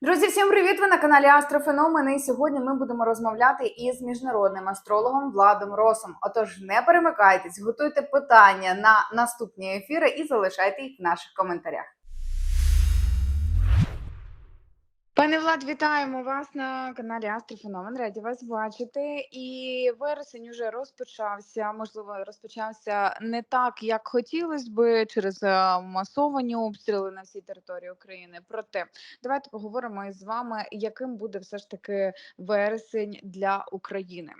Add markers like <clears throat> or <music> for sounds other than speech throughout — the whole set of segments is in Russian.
Друзі, всім привіт! Ви на каналі Астрофеномени. І сьогодні ми будемо розмовляти із міжнародним астрологом Владом Росом. Отож, не перемикайтесь, готуйте питання на наступні ефіри і залишайте їх в наших коментарях. Пане Влад, вітаємо вас на каналі Астрофеномен. Раді вас бачити. І вересень уже розпочався. Можливо, розпочався не так, як хотілося би, через е, масовані обстріли на всій території України. Проте давайте поговоримо із вами, яким буде все ж таки вересень для України.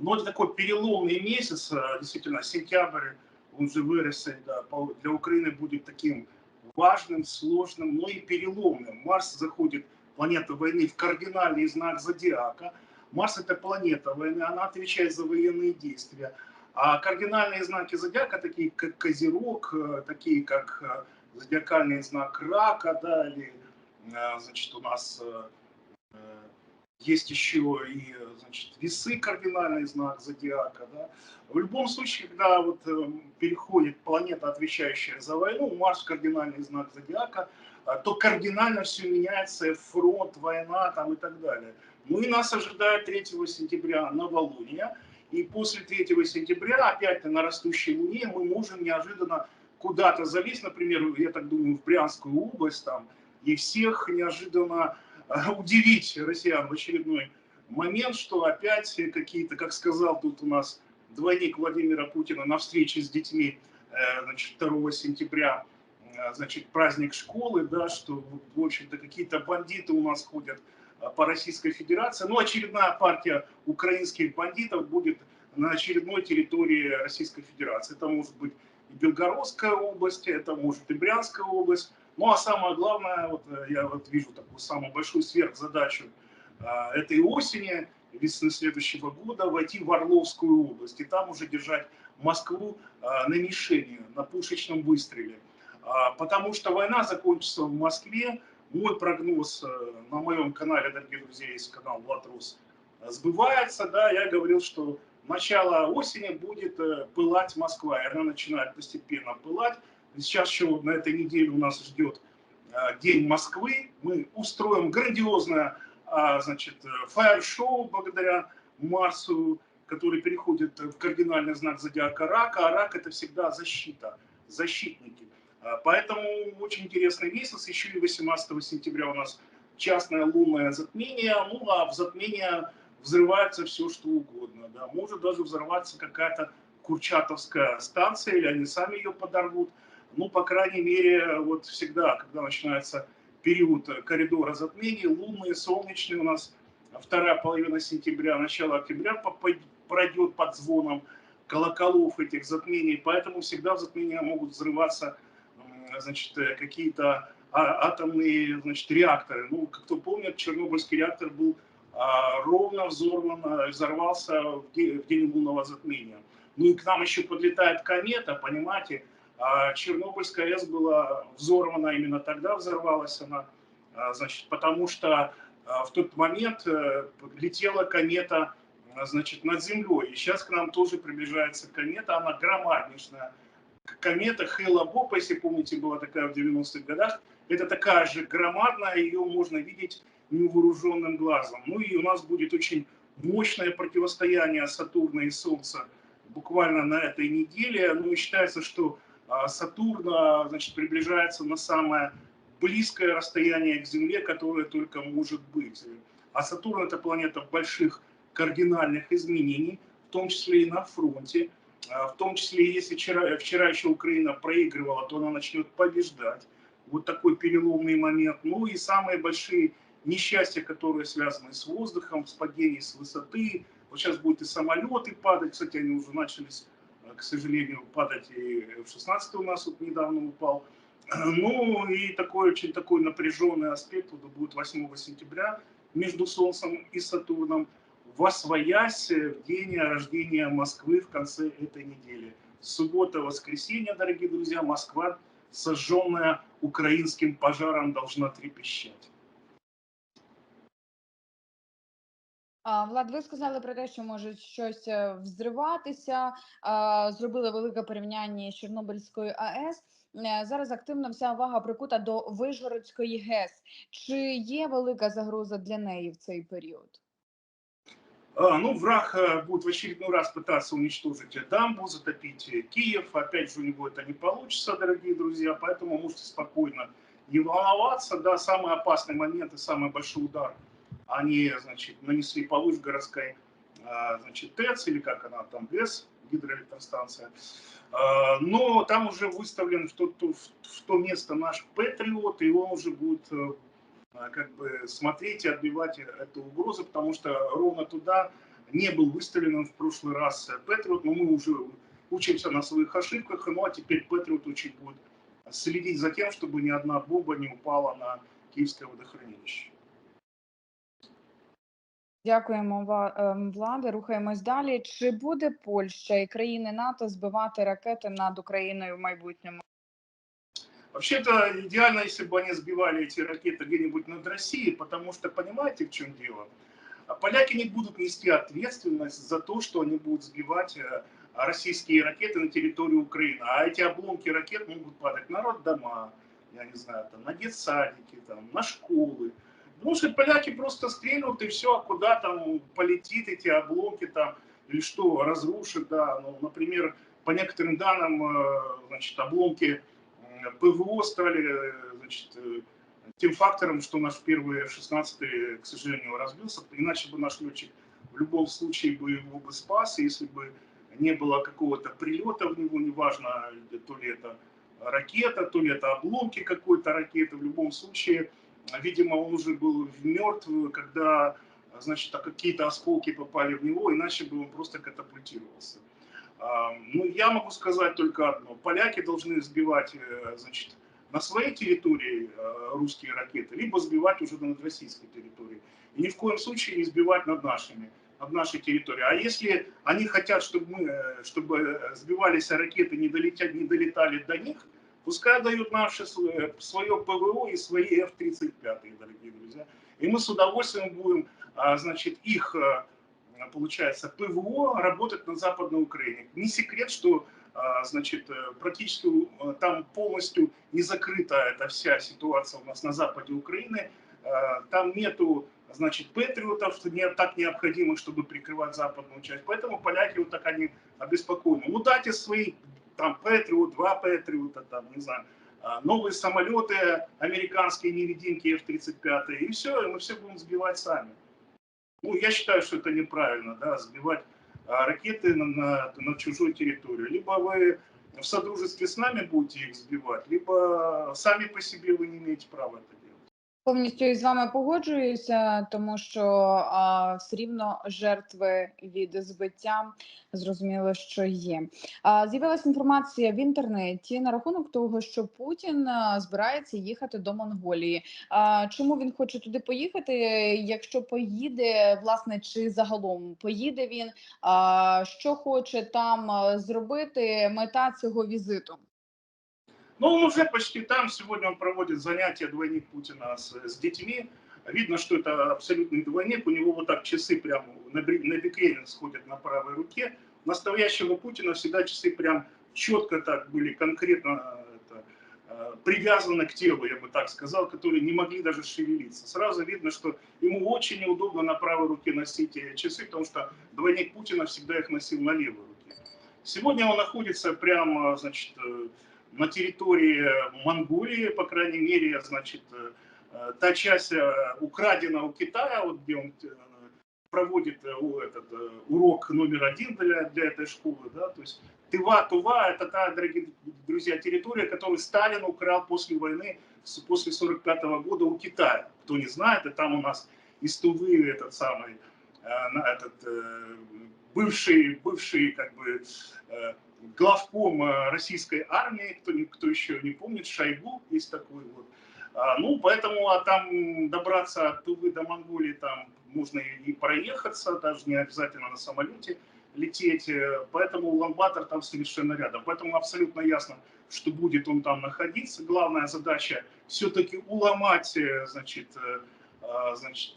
Ну, это такой переломный месяц, э, действительно, сентябрь, он же вырос, да, по- для Украины будет таким важным, сложным, но и переломным. Марс заходит, планета войны, в кардинальный знак зодиака. Марс это планета войны, она отвечает за военные действия. А кардинальные знаки зодиака, такие как Козерог, э, такие как э, зодиакальный знак Рака, да, или, э, значит, у нас есть еще и значит, весы, кардинальный знак зодиака. Да? В любом случае, когда вот, э, переходит планета, отвечающая за войну, Марс кардинальный знак зодиака, а, то кардинально все меняется, фронт, война там и так далее. Ну и нас ожидает 3 сентября новолуние, и после 3 сентября опять на растущей луне мы можем неожиданно куда-то залезть, например, я так думаю, в Брянскую область там, и всех неожиданно <laughs> удивить россиян в очередной момент, что опять какие-то, как сказал тут у нас двойник Владимира Путина на встрече с детьми э, значит, 2 сентября, э, значит, праздник школы, да, что, в общем-то, какие-то бандиты у нас ходят э, по Российской Федерации. Ну, очередная партия украинских бандитов будет на очередной территории Российской Федерации. Это может быть и Белгородская область, это может и Брянская область. Ну, а самое главное, вот э, я вот вижу такую самую большую сверхзадачу э, этой осени, весны следующего года, войти в Орловскую область и там уже держать Москву э, на мишени, на пушечном выстреле. А, Потому что война закончится в Москве. Мой прогноз на моем канале, дорогие друзья, есть канал Влад Рус, э, сбывается. Да, я говорил, что начало осени будет пылать Москва. И она начинает постепенно пылать. Сейчас еще на этой неделе у нас ждет э, День Москвы. Мы устроим грандиозное а, значит, э, фаер-шоу благодаря Марсу, который переходит в кардинальный знак зодиака Рака. А Рак это всегда защита, защитники. А, Поэтому очень интересный месяц. Еще и 18 сентября у нас частное лунное затмение. Ну а в затмение взрывается все, что угодно. Да. Может даже взорваться какая-то Курчатовская станция, или они сами ее подорвут. Ну, по крайней мере, вот всегда, когда начинается период коридора затмений, лунные, солнечные у нас вторая половина сентября, начало октября пройдет под звоном колоколов этих затмений, поэтому всегда в затмения могут взрываться значит, э, какие-то а- атомные значит, реакторы. Ну, кто помнит, Чернобыльский реактор был а, ровно взорван, а, взорвался в день, в день лунного затмения. Ну и к нам еще подлетает комета, понимаете, а Чернобыльская АЭС была взорвана именно тогда, взорвалась она, а, значит, потому что а, в тот момент э, летела комета а, значит, над Землей. И сейчас к нам тоже приближается комета, она громаднейшая. Комета Хейла Бопа, если помните, была такая в 90-х годах, это такая же громадная, ее можно видеть невооруженным глазом. Ну и у нас будет очень мощное противостояние Сатурна и Солнца буквально на этой неделе. Ну и считается, что а, Сатурн а, значит, приближается на самое близкое расстояние к Земле, которое только может быть. А Сатурн это планета больших кардинальных изменений, в том числе и на фронте. А, В том числе, если вчера, вчера еще Украина проигрывала, то она начнет побеждать. Вот такой переломный момент. Ну и самые большие несчастья, которые связаны с воздухом, с падением с высоты. Вот сейчас будут и самолеты падать, кстати, они уже начались к сожалению, падать и F-16 у нас вот недавно упал. <clears throat> Ну и такой очень такой напряженный аспект вот будет 8 сентября между Солнцем и Сатурном восвоясь в день рождения Москвы в конце этой недели. Суббота, воскресенье, дорогие друзья, Москва, сожженная украинским пожаром, должна трепещать. Влад, ви сказали про те, що може щось е, взриватися. а, Зробили велике порівняння з Чорнобильською АЕС. Е, Зараз активно вся увага прикута до Вижгородської ГЕС. Чи є велика загроза для неї в цей період? А, Ну, враг э, будет в очередной раз пытаться уничтожить дамбу, затопить э, Киев. Опять же, у него это не получится, дорогие друзья, поэтому можете спокойно не волноваться. Да, самый опасный момент и самый большой удар они, значит, нанесли по Выжгородской, а, значит, ТЭЦ, или как она там, ГЭС, гидроэлектростанция. А, Но там уже выставлен в то, в то место наш Патриот, и он уже будет э, как бы смотреть и отбивать эту угрозу, потому что ровно туда не был выставлен в прошлый раз Патриот, но мы уже учимся на своих ошибках, ну а теперь Патриот очень будет следить за тем, чтобы ни одна бомба не упала на Киевское водохранилище. Дякуємо, Ва- ем, Влади. Рухаємось далі. Чи буде Польща і країни НАТО збивати ракети над Україною в майбутньому? Вообще-то идеально, если бы они сбивали эти ракеты где-нибудь над Россией, потому что понимаете, в чем дело? А Поляки не будут нести ответственность за то, что они будут сбивать э, российские ракеты на территорию Украины. А эти обломки ракет могут падать на роддома, я не знаю, там, на детсадики, там, на школы. Что поляки просто стрельнут и все, куда там полетит эти обломки там, или что, разрушит, да. Ну, например, по некоторым данным, э, значит, обломки ПВО стали э, значит, э, тем фактором, что наш первый F-16, к сожалению, разбился. Иначе бы наш летчик в любом случае бы его бы спас, если бы не было какого-то прилета в него, неважно, то ли это ракета, то ли это обломки какой-то ракеты, в любом случае, видимо, он уже был мертв, когда значит, а какие-то осколки попали в него, иначе бы он просто катапультировался. А, Ну, я могу сказать только одно. Поляки должны сбивать, э, значит, на своей территории русские ракеты, либо сбивать уже над российской территорией. И ни в коем случае не сбивать над нашими, над нашей территорией. А если они хотят, чтобы мы, э, чтобы э, сбивались ракеты, не, долетят, не долетали до них, пускай дают наши свое, свое ПВО и свои F-35, дорогие друзья. И мы с удовольствием будем, а, значит, их э, получается, ПВО работать на Западной Украине. Не секрет, что а, значит, э, практически э, там полностью не закрыта эта вся ситуация у нас на западе Украины. А, Там нету, значит, патриотов, не так необходимых, чтобы прикрывать западную часть. Поэтому поляки вот так они обеспокоены. Ну дайте свои, там, патриот, два патриота, там, не знаю, а, новые самолеты, американские невидимки F-35, и все, мы все будем сбивать сами. Ну, я считаю, что это неправильно, да, сбивать а, ракеты на, на, на чужой территории. Либо вы в содружестве с нами будете их сбивать, либо сами по себе вы не имеете права это делать. Повністю із вами погоджуюся, тому що а, все рівно жертви від збиття зрозуміло, що є. А, з'явилася інформація в інтернеті на рахунок того, що Путін збирається їхати до Монголії. А, чому він хоче туди поїхати? Якщо поїде, власне, чи загалом поїде він? А, що хоче там зробити? Мета цього візиту? Но он уже почти там. Сегодня он проводит занятия двойник Путина с, с детьми. Видно, что это абсолютный двойник. У него вот так часы прям на, на бикрень сходят на правой руке. Настоящего Путина всегда часы прям четко так были конкретно это, э, привязаны к телу, я бы так сказал, которые не могли даже шевелиться. Сразу видно, что ему очень неудобно на правой руке носить эти часы, потому что двойник Путина всегда их носил на левой руке. Сегодня он находится прямо, значит, э, на территории Монголии, по крайней мере, значит, э, э, та часть э, украдена у Китая, вот где он э, проводит э, этот э, урок номер один для, для этой школы, да, то есть Тыва-Тува – это та, дорогие друзья, территория, которую Сталин украл после войны, после 45 года у Китая. Кто не знает, и там у нас из Тувы этот самый, э, этот э, бывший, бывший как бы э, главком э, российской армии, кто, кто еще не помнит, Шойгу есть такой вот. А, Ну, поэтому а там добраться от Тувы до Монголии там можно и проехаться, даже не обязательно на самолете лететь. э, Поэтому Улан-Батор там совершенно рядом. Поэтому абсолютно ясно, что будет он там находиться. Главная задача все-таки уломать, э, значит, а, значит,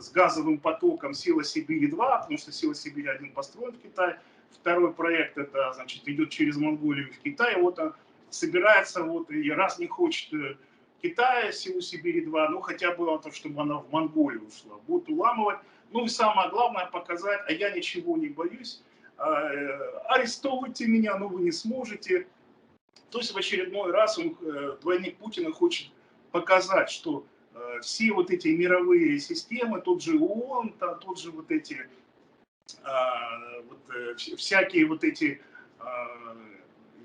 с газовым потоком «Сила Сибири-2», потому что «Сила Сибири-1» построен в Китае. Второй проект это, значит, идет через Монголию в Китай. Вот он собирается, вот, и раз не хочет э, Китая «Силу Сибири-2», ну, хотя бы то, чтобы она в Монголию ушла. Будут уламывать. Ну, и самое главное показать, а я ничего не боюсь, а, э, арестовывайте меня, но вы не сможете. То есть в очередной раз он, двойник Путина хочет показать, что Э, все вот эти мировые системы, тот же ООН, тот же вот эти, вот, э, всякие вот эти, а,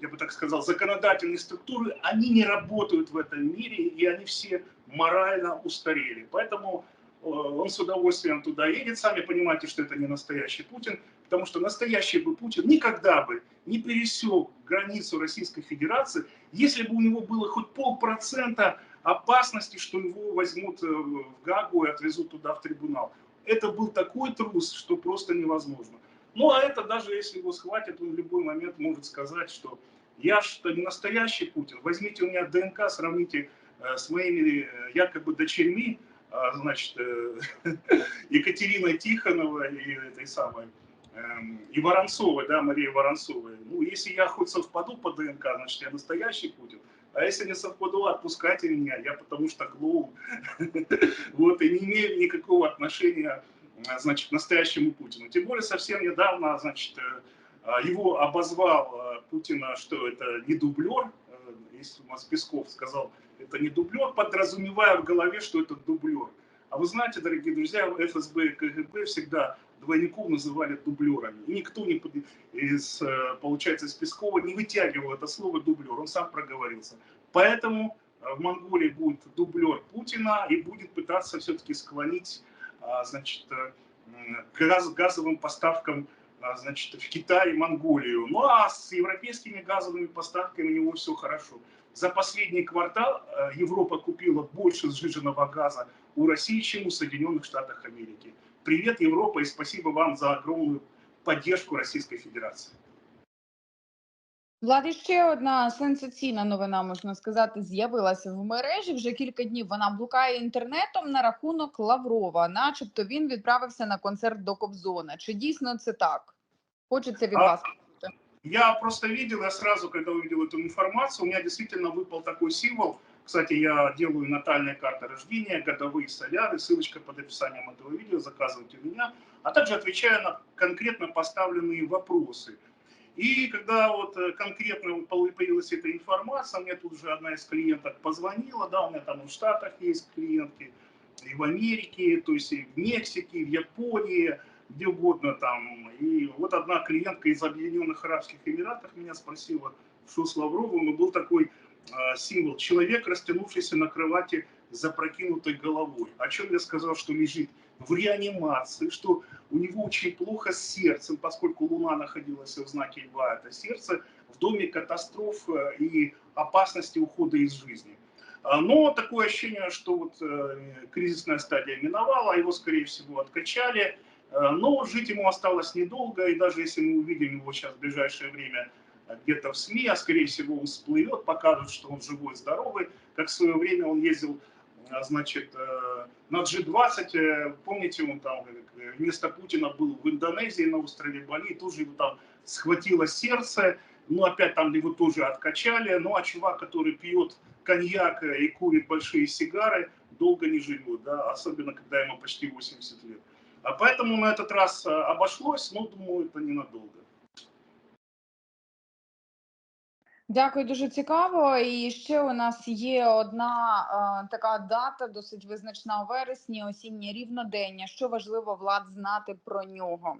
я бы так сказал, законодательные структуры, они не работают в этом мире, и они все морально устарели. Поэтому э, он с удовольствием туда едет. Сами понимаете, что это не настоящий Путин, потому что настоящий бы Путин никогда бы не пересек границу Российской Федерации, если бы у него было хоть полпроцента опасности, что его возьмут э, в Гагу и отвезут туда в трибунал. Это был такой трус, что просто невозможно. Ну а это даже если его схватят, он в любой момент может сказать, что я что не настоящий Путин, возьмите у меня ДНК, сравните э, с моими э, якобы дочерьми, а, значит, <laughs> Екатериной Тихоновой и этой самой, эм, и Воронцовой, да, Мария Воронцовой. Ну, если я хоть совпаду по ДНК, значит, я настоящий Путин. А если не совпаду, отпускайте меня, я потому что клоун. <laughs> Вот, и не имею никакого отношения, значит, к настоящему Путину. Тем более совсем недавно, значит, э, его обозвал Путина, что это не дублер, э, если у нас Песков сказал, это не дублер, подразумевая в голове, что это дублер. А вы знаете, дорогие друзья, ФСБ и КГБ всегда двойников называли дублерами. И никто не, из, э, получается, из Пескова не вытягивал это слово дублер, он сам проговорился. Поэтому э, в Монголии будет дублер Путина и будет пытаться все-таки склонить а, значит, э, к газ, газовым поставкам значит, в Китай и Монголию. Ну а с европейскими газовыми поставками у него все хорошо. За последний квартал Европа купила больше сжиженного газа у России, чем у Соединенных Штатов Америки. Привет, Европа, и спасибо вам за огромную поддержку Російської Федерації. Влад, ще одна сенсаційна новина, можна сказати, з'явилася в мережі. Вже кілька днів вона блукає інтернетом на рахунок Лаврова, начебто він відправився на концерт до Кобзона. Чи дійсно це так? Хочеться від а, вас. Я просто видел, я сразу, когда увидел эту информацию, у меня действительно выпал такой символ – кстати, я делаю натальные карты рождения, годовые соляры, ссылочка под описанием этого видео, заказывайте у меня, а также отвечаю на конкретно поставленные вопросы. И когда вот э, конкретно появилась эта информация, мне тут же одна из клиенток позвонила, да, у меня там в Штатах есть клиентки, и в Америке, то есть и в Мексике, и в Японии, где угодно там. И вот одна клиентка из Объединенных Арабских Эмиратов меня спросила, что с Лавровым, и был такой символ. Человек, растянувшийся на кровати с запрокинутой головой. О чем я сказал, что лежит в реанимации, что у него очень плохо с сердцем, поскольку Луна находилась в знаке Льва, это сердце, в доме катастроф э, и опасности ухода из жизни. А, но такое ощущение, что вот э, кризисная стадия миновала, его, скорее всего, откачали, э, но жить ему осталось недолго, и даже если мы увидим его сейчас в ближайшее время где-то в СМИ, а скорее всего всплывет, покажут, что он живой, здоровый, как в свое время он ездил а, значит, э, на G20, э, помните, он там вместо Путина был в Индонезии на острове Бали, тоже его там схватило сердце, ну опять там его тоже откачали, ну а чувак, который пьет коньяк и курит большие сигары, долго не живет, да, особенно когда ему почти 80 лет. А поэтому на этот раз э, обошлось, но думаю, это ненадолго. Дякую, дуже цікаво. І ще у нас є одна е, така дата, досить визначна у вересні, осіннє рівнодення. Що важливо влад знати про нього?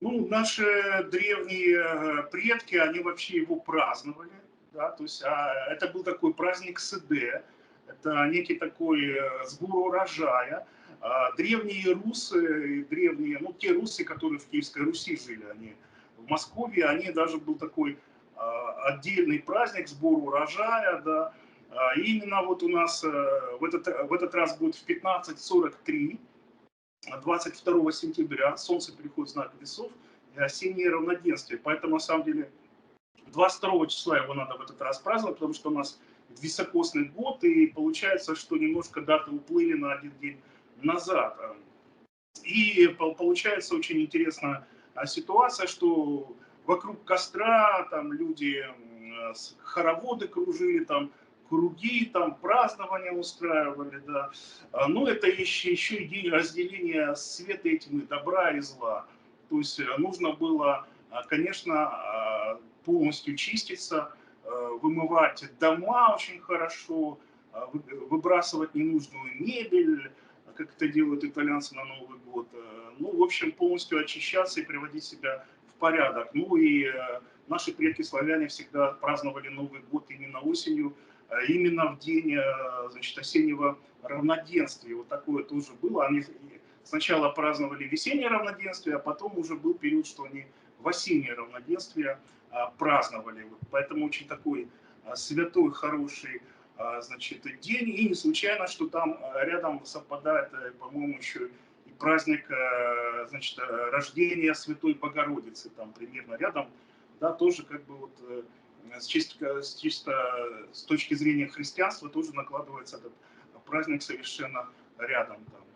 Ну, наши древние э, предки, они вообще его праздновали. Да? То есть а, это был такой праздник Сыде, это некий такой э, сбор урожая. А, древние русы, древние, ну, те русы, которые в Киевской Руси жили, они в Москве, они даже был такой а, отдельный праздник, сбор урожая, да, а, именно вот у нас э, в этот, в этот раз будет в 15.43, 22 сентября, солнце переходит в знак весов, и осеннее равноденствие, поэтому на самом деле 22 числа его надо в этот раз праздновать, потому что у нас високосный год, и получается, что немножко даты уплыли на один день назад. И получается очень интересная ситуация, что вокруг костра там люди, хороводы кружили, там круги, там празднования устраивали, да. А, Но ну, это еще, еще и день разделения света и тьмы, добра и зла. То есть э, нужно было, а, конечно, а, полностью чиститься, вымывать дома очень хорошо, выбрасывать ненужную мебель, как это делают итальянцы на Новый год. Э, ну, в общем, полностью очищаться и приводить себя порядок. Ну и э, наши предки славяне всегда праздновали Новый год именно осенью, э, именно в день значит, осеннего равноденствия. Вот такое тоже было. Они сначала праздновали весеннее равноденствие, а потом уже был период, что они в осеннее равноденствие праздновали. Поэтому очень такой святой, хороший значит, день. И не случайно, что там рядом совпадает, э, по-моему, еще праздник э, значит, рождения Святой Богородицы. Там примерно рядом, да, тоже как бы вот э, с чисто, с чисто с точки зрения христианства тоже накладывается этот праздник совершенно рядом. Там.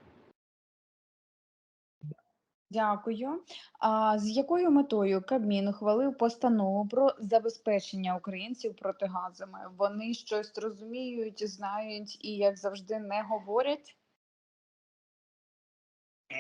Дякую. А з якою метою Кабмін ухвалив постанову про забезпечення українців протигазами? Вони щось розуміють, знають і, як завжди, не говорять?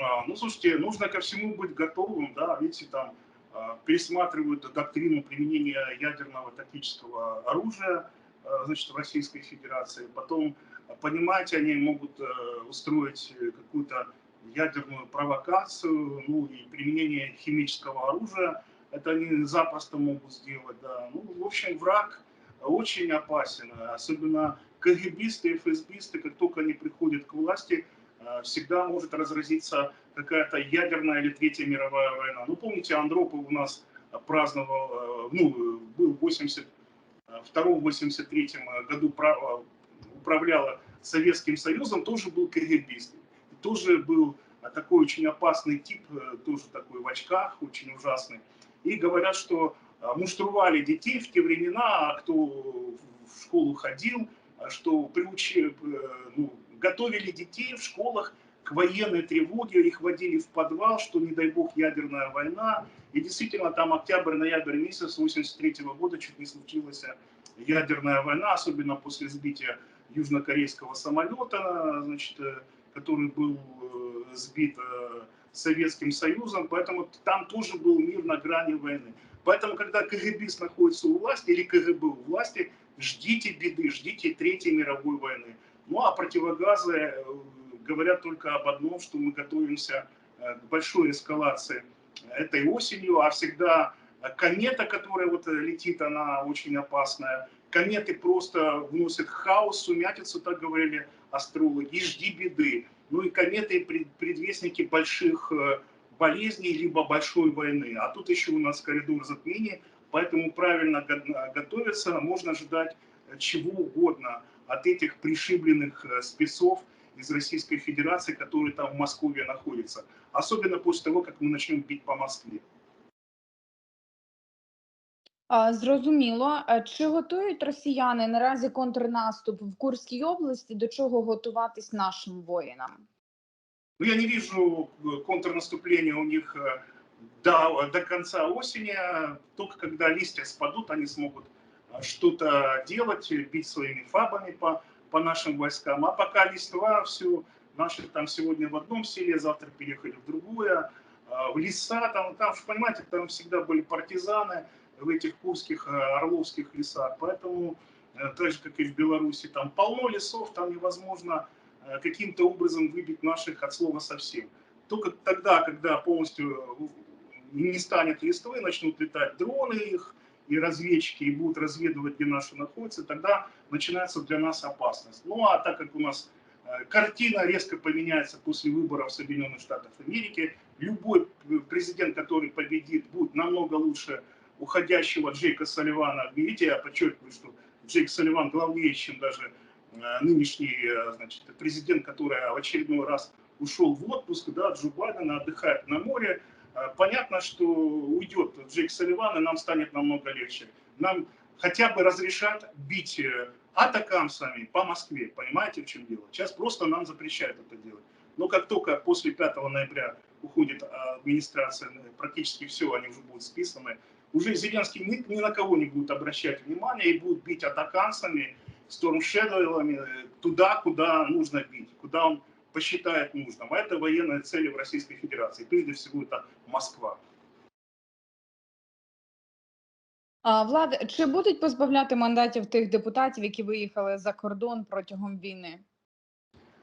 А, ну, слушайте, нужно ко всему быть готовым, да, видите, там а, пересматривают доктрину применения ядерного тактического оружия, а, значит, в Российской Федерации. Потом, понимаете, они могут устроить какую-то ядерную провокацию, ну и применение химического оружия, это они запросто могут сделать, да. Ну, в общем, враг очень опасен, особенно КГБисты ФСБисты, как только они приходят к власти, э, всегда может разразиться какая-то ядерная или третья мировая война. Ну, помните, Андропов у нас праздновал, э, ну, был в 82-83 году управляла Советским Союзом, тоже был КГБист тоже был а, такой очень опасный тип, э, тоже такой в очках, очень ужасный. И говорят, что а, муштровали детей в те времена, а кто в школу ходил, что приучи, э, ну, готовили детей в школах к военной тревоге, их водили в подвал, что, не дай бог, ядерная война. И действительно, там октябрь-ноябрь месяц 83 -го года чуть не случилась ядерная война, особенно после сбития южнокорейского самолета, значит, э, который был э, сбит э, Советским Союзом, поэтому там тоже был мир на грани войны. Поэтому, когда КГБист находится у власти, или КГБ у власти, ждите беды, ждите Третьей мировой войны. Ну а противогазы э, говорят только об одном, что мы готовимся к большой эскалации этой осенью, а всегда комета, которая вот летит, она очень опасная. Кометы просто вносят хаос, сумятицу, так говорили астрологи, и жди беды. Ну и кометы предвестники больших э, болезней, либо большой войны. А тут еще у нас коридор затмений, поэтому правильно готовиться можно ожидать чего угодно от этих пришибленных э, спецов из Российской Федерации, которые там в Москве находятся. Особенно после того, как мы начнем бить по Москве. Зрозуміло. Чи готують росіяни наразі контрнаступ в Курській області? До чого готуватись нашим воїнам? Ну, я не вижу э, контрнаступления у них э, до, до конца осени. Только когда листья спадут, они смогут э, что-то делать, бить своими фабами по, по нашим войскам. А пока листва, все, наши там сегодня в одном селе, завтра переехали в другое, в леса, там, там, понимаете, там всегда были партизаны, в этих курских, э, орловских лесах. Поэтому, э, так же, как и в Беларуси, там полно лесов, там невозможно э, каким-то образом выбить наших от слова совсем. Только тогда, когда полностью не станет листвы, начнут летать дроны их, и разведчики, и будут разведывать, где наши находятся, тогда начинается для нас опасность. Ну а так как у нас картина резко поменяется после выборов Соединенных Штатов Америки, любой президент, который победит, будет намного лучше уходящего Джейка Салливана. Видите, я подчеркиваю, что Джейк Салливан главнее, чем даже э, нынешний э, значит, президент, который в очередной раз ушел в отпуск, да, Джо Байден отдыхает на море. Э, понятно, что уйдет Джейк Салливан, и нам станет намного легче. Нам хотя бы разрешат бить атакамсами по Москве. Понимаете, в чем дело? Сейчас просто нам запрещают это делать. Но как только после 5 ноября уходит администрация, ну, практически все, они уже будут списаны, уже Зеленский ни, ни на кого не будет обращать внимания и будет бить атакансами, стормшедовыми туда, куда нужно бить, куда он посчитает нужным. А это военные цели в Российской Федерации. Прежде всего, это Москва. А, Влад, чи будуть позбавляти мандатів тих депутатів, які виїхали за кордон протягом війни?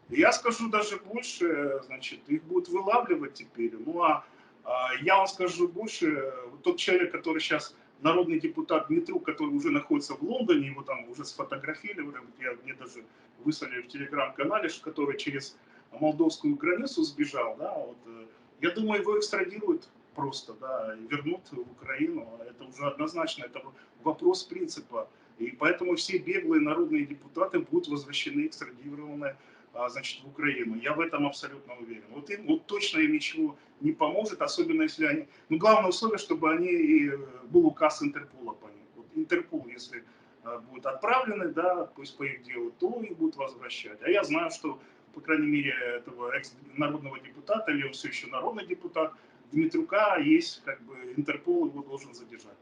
Я скажу даже больше, значит, их будут вылавливать теперь. Ну а, а я вам скажу больше, тот человек, который сейчас народный депутат Дмитрук, который уже находится в Лондоне, его там уже сфотографировали, я, мне даже выслали в телеграм-канале, который через молдовскую границу сбежал, да, вот, э, я думаю, его экстрадируют просто, да, вернут в Украину. Это уже однозначно, это вопрос принципа. И поэтому все беглые народные депутаты будут возвращены, экстрадированы, а, значит, в Украину. Я в этом абсолютно уверен. Вот им вот точно им ничего не поможет, особенно если они... Ну, главное условие, чтобы они и э, был указ Интерпола по ним. Вот Интерпол, если э, будут отправлены, да, пусть по их делу, то их будут возвращать. А я знаю, что, по крайней мере, этого экс-народного депутата, или он все еще народный депутат, Дмитрука есть, как бы, Интерпол его должен задержать.